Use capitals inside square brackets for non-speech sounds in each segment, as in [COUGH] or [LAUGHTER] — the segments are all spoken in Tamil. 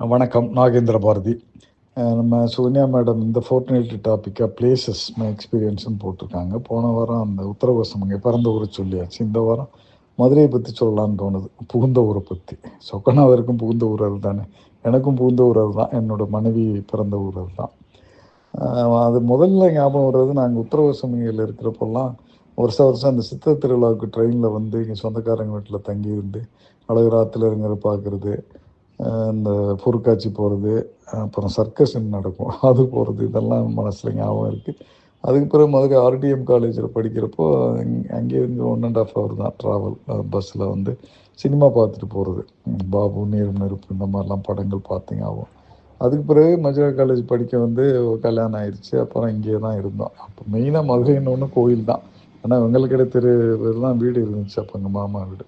வணக்கம் நாகேந்திர பாரதி. நம்ம சுகன்யா மேடம் இந்த ஃபோர்ட்நைட் டாப்பிக்காக பிளேசஸ் மை எக்ஸ்பீரியன்ஸ்னு போட்டிருக்காங்க. போன வாரம் அந்த உத்தரகோசம் அங்கே பிறந்த ஊரை சொல்லியாச்சு. இந்த வாரம் மதுரையை பற்றி சொல்லலாம்னு தோணுது. புகுந்த ஊரை பற்றி சொக்கனாவருக்கும் புகுந்த ஊர் அது தானே. எனக்கும் புகுந்த ஊர் அதுதான் என்னோட மனைவி பிறந்த ஊர் தான். அது முதல்ல ஞாபகம் வர்றது நாங்கள் உத்தரவாசமிகையில் இருக்கிறப்பெல்லாம் வருஷ வருஷம் அந்த சித்திரை திருவிழாவுக்கு ட்ரெயினில் வந்து இங்கே சொந்தக்காரங்க வீட்டில் தங்கி இருந்து அழகுராத்தில் இறங்குற பார்க்குறது இந்த பொருட்காட்சி போகிறது அப்புறம் சர்க்கஷன் நடக்கும். [LAUGHS] அது போகிறது இதெல்லாம் மனசில் ஞாபகம் இருக்குது அதுக்கு பிறகு முதல்ல ஆர்டிஎம் காலேஜில் படிக்கிறப்போ அங்கேருந்து ஒன் அண்ட் ஆஃப் ஹவர் தான் ட்ராவல் பஸ்ஸில் வந்து சினிமா பார்த்துட்டு போகிறது பாபு நீரும் நெருப்பு இந்த மாதிரிலாம் படங்கள் பார்த்து ஆகும். அதுக்கு பிறகு மதுரை காலேஜ் படிக்க வந்து கல்யாணம் ஆயிடுச்சு அப்புறம் இங்கே தான் இருந்தோம். அப்போ மெயினாக மதுரைன்னு ஒன்று கோயில் தான். ஆனால் வெங்கலக்கடை தெரு தான் வீடு இருந்துச்சு அப்போ எங்கள் மாமா வீடு.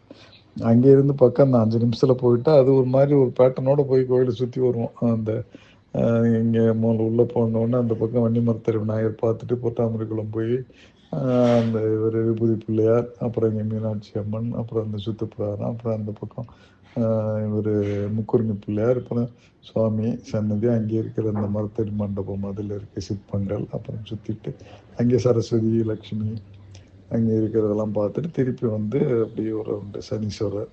அங்கே இருந்து பக்கம் அந்த அஞ்சு நிமிஷத்தில் போயிட்டா அது ஒரு மாதிரி ஒரு பேட்டர்னோட போய் கோயிலை சுற்றி வருவோம். அந்த இங்கே மூணு உள்ளே போனோடனே அந்த பக்கம் வன்னிமரத்தர் விநாயகர் பார்த்துட்டு பொட்டாமரிக்குளம் போய் அந்த ஒரு விபூதி பிள்ளையார் அப்புறம் இங்கே மீனாட்சி அம்மன் அப்புறம் அந்த சுத்துப்புறாரம் அப்புறம் அந்த பக்கம் ஒரு முக்குருங்கி பிள்ளையார் அப்புறம் சுவாமி சன்னதி அங்கே இருக்கிற அந்த மரத்தடி மண்டபம் அதில் இருக்க சிற்பங்கள் அப்புறம் சுற்றிட்டு அங்கே சரஸ்வதி லக்ஷ்மி அங்கே இருக்கிறதெல்லாம் பார்த்துட்டு திருப்பி வந்து அப்படியே ஒரு ரவுண்டு சனீஸ்வரர்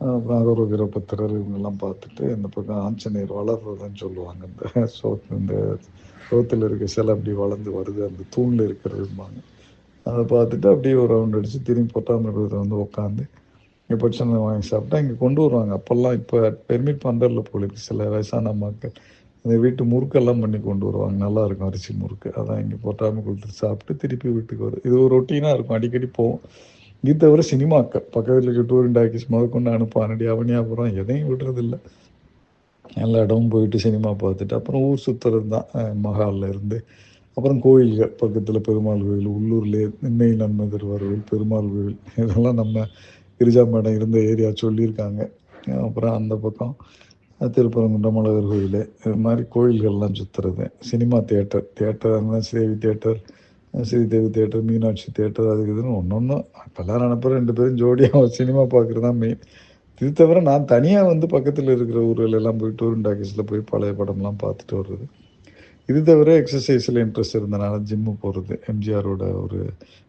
அப்புறம் அகரோகிரபத்திரர் இவங்கெல்லாம் பார்த்துட்டு இந்த பக்கம் ஆஞ்சநேயர் வளர்றதுன்னு சொல்லுவாங்க. இந்த சோத்து இந்த சோத்தில் இருக்க சிலை அப்படி வளர்ந்து வருது. அந்த தூணில் இருக்கிறதும்பாங்க. அதை பார்த்துட்டு அப்படியே ஒரு ரவுண்ட் அடித்து திரும்பி பொட்டாமரத்தில் வந்து உட்காந்து இங்கே பட்சம் வாங்கி சாப்பிட்டா இங்கே கொண்டு வருவாங்க. அப்போல்லாம் இப்போ பெர்மிட் பண்ணுறதில்ல போல இருக்கு சில வயசான மக்கள். அந்த வீட்டு முறுக்கெல்லாம் பண்ணி கொண்டு வருவாங்க. நல்லா இருக்கும் அரிசி முறுக்கு. அதான் இங்கே பொட்டாமல் கொடுத்துட்டு சாப்பிட்டு திருப்பி வீட்டுக்கு வரும் இது ஒரு ரொட்டீனாக இருக்கும். அடிக்கடி போவோம். இது தவிர சினிமாக்கள் பக்கத்தில் இருக்க டூர் டாக்கிஸ் முதற்கொண்டு அனுப்பானடி அவனியாபுரம். எதையும் விடுறதில்ல. எல்லா இடமும் போயிட்டு சினிமா பார்த்துட்டு அப்புறம் ஊர் சுற்றுறது தான் மகாலில் இருந்து. அப்புறம் கோயில்கள். பக்கத்தில் பெருமாள் கோயில் உள்ளூர்லேயே இன்னை நன்மை திருவாரூர் பெருமாள் கோயில். இதெல்லாம் நம்ம கிரிஜா மேடம் இருந்த ஏரியா சொல்லியிருக்காங்க. அப்புறம் அந்த பக்கம் திருப்பரங்குன்றம் அழகர் கோயில் இது மாதிரி கோயில்கள்லாம் சுற்றுறது cinema theatre theatre Sridevi theatre Sridevi theatre Meenakshi theatre அதுக்கு இதுன்னு ஒன்று ஒன்று இப்போல்லாம் நினப்ப ரெண்டு பேரும் ஜோடியாக சினிமா பார்க்குறது தான் மெயின் இது தவிர நான் தனியாக வந்து பக்கத்தில் இருக்கிற ஊர்கள் எல்லாம் போய் டூரிங் டாக்கீஸில் போய் பழைய படம்லாம் பார்த்துட்டு வர்றது. இது தவிர எக்ஸசைஸில் இன்ட்ரெஸ்ட் இருந்தனால ஜிம்மு போகிறது எம்ஜிஆரோட ஒரு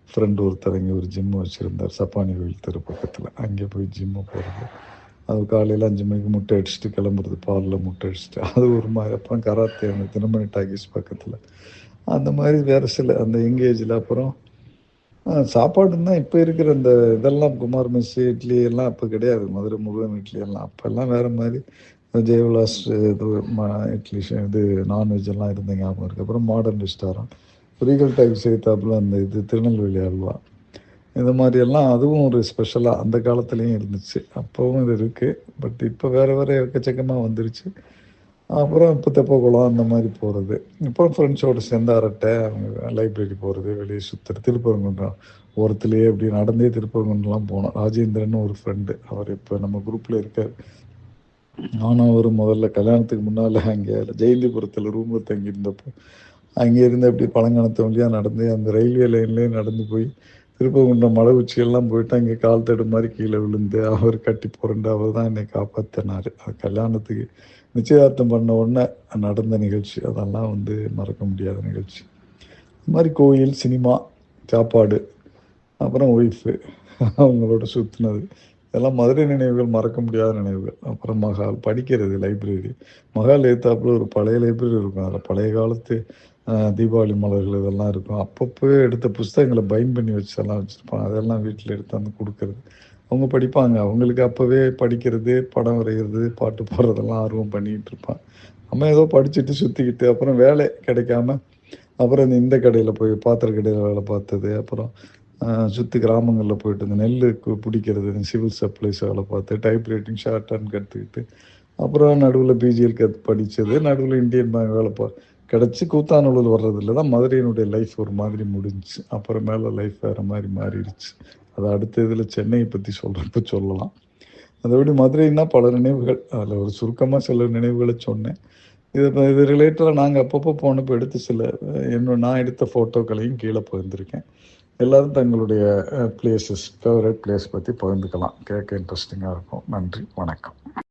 ஃப்ரெண்டு ஒருத்தர் இங்கே ஒரு ஜிம்மு வச்சுருந்தார். சப்பானி கோயில் தெரு பக்கத்தில். அங்கே போய் ஜிம்மு போகிறது அது காலையில் அஞ்சு மணிக்கு முட்டை அடிச்சுட்டு கிளம்புறது பாலில் முட்டை அடிச்சுட்டு. அது ஒரு மாதிரி. அப்புறம் கராத்தே அந்த தினமணி டாக்கீஸ் பக்கத்தில். அந்த மாதிரி வேறு சில அந்த எங்கேஜில் அப்புறம் சாப்பாடுன்னா இப்போ இருக்கிற இந்த இதெல்லாம் குமார் மெஸ்ஸு இட்லி எல்லாம் அப்போ கிடையாது. மதுரை முருகன் இட்லி எல்லாம். அப்போல்லாம் வேறு மாதிரி ஜெயவிலாஸ் இது ம- இட்லி இது நான்வெஜ் எல்லாம் இருந்த ஞாபகம் இருக்குது அப்புறம் மாடர்ன் ரெஸ்டாரண்ட் ரீகல் டைப் எடுத்தாப்புல அந்த இது திருநெல்வேலி அல்வா. இந்த மாதிரி எல்லாம் அதுவும் ஒரு ஸ்பெஷலாக அந்த காலத்துலேயும் இருந்துச்சு. அப்போவும் இது இருக்குது பட் இப்போ வேறு வேறு எக்கச்சக்கமாக வந்துருச்சு. அப்புறம் இப்போ தெப்பக்குளம் அந்த மாதிரி போகிறது இப்போ ஃப்ரெண்ட்ஸோடு சேர்ந்து அரட்டை அவங்க லைப்ரரி போகிறது வெளியே சுற்றுறது திருப்பரங்குன்றம் ஓரத்துலேயே அப்படி நடந்தே திருப்பரங்குன்றலாம் போனோம். ராஜேந்திரன் ஒரு ஃப்ரெண்டு அவர் இப்போ நம்ம குரூப்பில் இருக்கார். நானும் அவர் முதல்ல கல்யாணத்துக்கு முன்னால் அங்கே ஜெயந்திபுரத்தில் ரூமில் தங்கியிருந்தப்போ அங்கே இருந்து அப்படி பழங்காலத்து வழியாக நடந்து அந்த ரயில்வே லைன்லேயே நடந்து போய் திருப்பகுண்டம் மலை உச்சியெல்லாம் போயிட்டு அங்கே கால் தடு மாதிரி கீழே விழுந்து அவர் கட்டி புரண்டு அவர் தான் என்னை காப்பாற்றினார் அது கல்யாணத்துக்கு நிச்சயதார்த்தம் பண்ண உடனே நடந்த நிகழ்ச்சி. அதெல்லாம் வந்து மறக்க முடியாத நிகழ்ச்சி. அது மாதிரி கோயில் சினிமா சாப்பாடு அப்புறம் ஒய்ஃபு அவங்களோட சுற்றுனது இதெல்லாம் மதுரை நினைவுகள் மறக்க முடியாத நினைவுகள். அப்புறம் மகால் படிக்கிறது லைப்ரரி மகால் ஏத்தாப்புல ஒரு பழைய லைப்ரரி இருக்கும். அதில் பழைய காலத்து தீபாவளி மலர்கள் இதெல்லாம் இருக்கும். அப்பப்போ எடுத்த புஸ்தகங்களை பைன் பண்ணி வச்செல்லாம் வச்சுருப்பாங்க. அதெல்லாம் வீட்டில் எடுத்தாந்து கொடுக்கறது. அவங்க படிப்பாங்க. அவங்களுக்கு அப்போவே படிக்கிறது படம் வரைகிறது பாட்டு பாடுறதெல்லாம் ஆர்வம் பண்ணிக்கிட்டு இருப்பான் நம்ம ஏதோ படிச்சுட்டு சுற்றிக்கிட்டு அப்புறம் வேலை கிடைக்காம அப்புறம் இந்த இந்த கடையில் போய் பாத்திர கடையில் வேலை பார்த்தது அப்புறம் சுற்றி கிராமங்களில் போயிட்டு இந்த நெல் கு- பிடிக்கிறது இந்த சிவில் சப்ளைஸ் வேலை பார்த்து டைப் ரைட்டிங் ஷார்ட் ஹேண்ட் கற்றுக்கிட்டு அப்புறம் நடுவில் பிஜிஎல் கற்று படித்தது நடுவில் இந்தியன் பேங்க் வேலை பா கிடச்சி கூத்தானூரில் வர்றதில்ல தான் மதுரையினுடைய லைஃப் ஒரு மாதிரி முடிஞ்சுச்சு. அப்புறம் மேலே லைஃப் வேறு மாதிரி மாறிடுச்சு. அது அடுத்த இதில் சென்னையை பற்றி சொல்கிறப்ப சொல்லலாம். அதோடு மதுரைன்னா பல நினைவுகள். அதில் ஒரு சுருக்கமாக சில நினைவுகளை சொன்னேன். இது இது ரிலேட்டடாக நாங்கள் அப்பப்போ போனப்போ எடுத்து சில என்ன என்னோட நான் எடுத்த ஃபோட்டோக்களையும் கீழே பகிர்ந்திருக்கேன். எல்லாரும் தங்களுடைய பிளேசஸ் ஃபேவரட் பிளேஸ் பற்றி பகிர்ந்துக்கலாம். கேட்க இன்ட்ரெஸ்டிங்காக இருக்கும். நன்றி. வணக்கம்.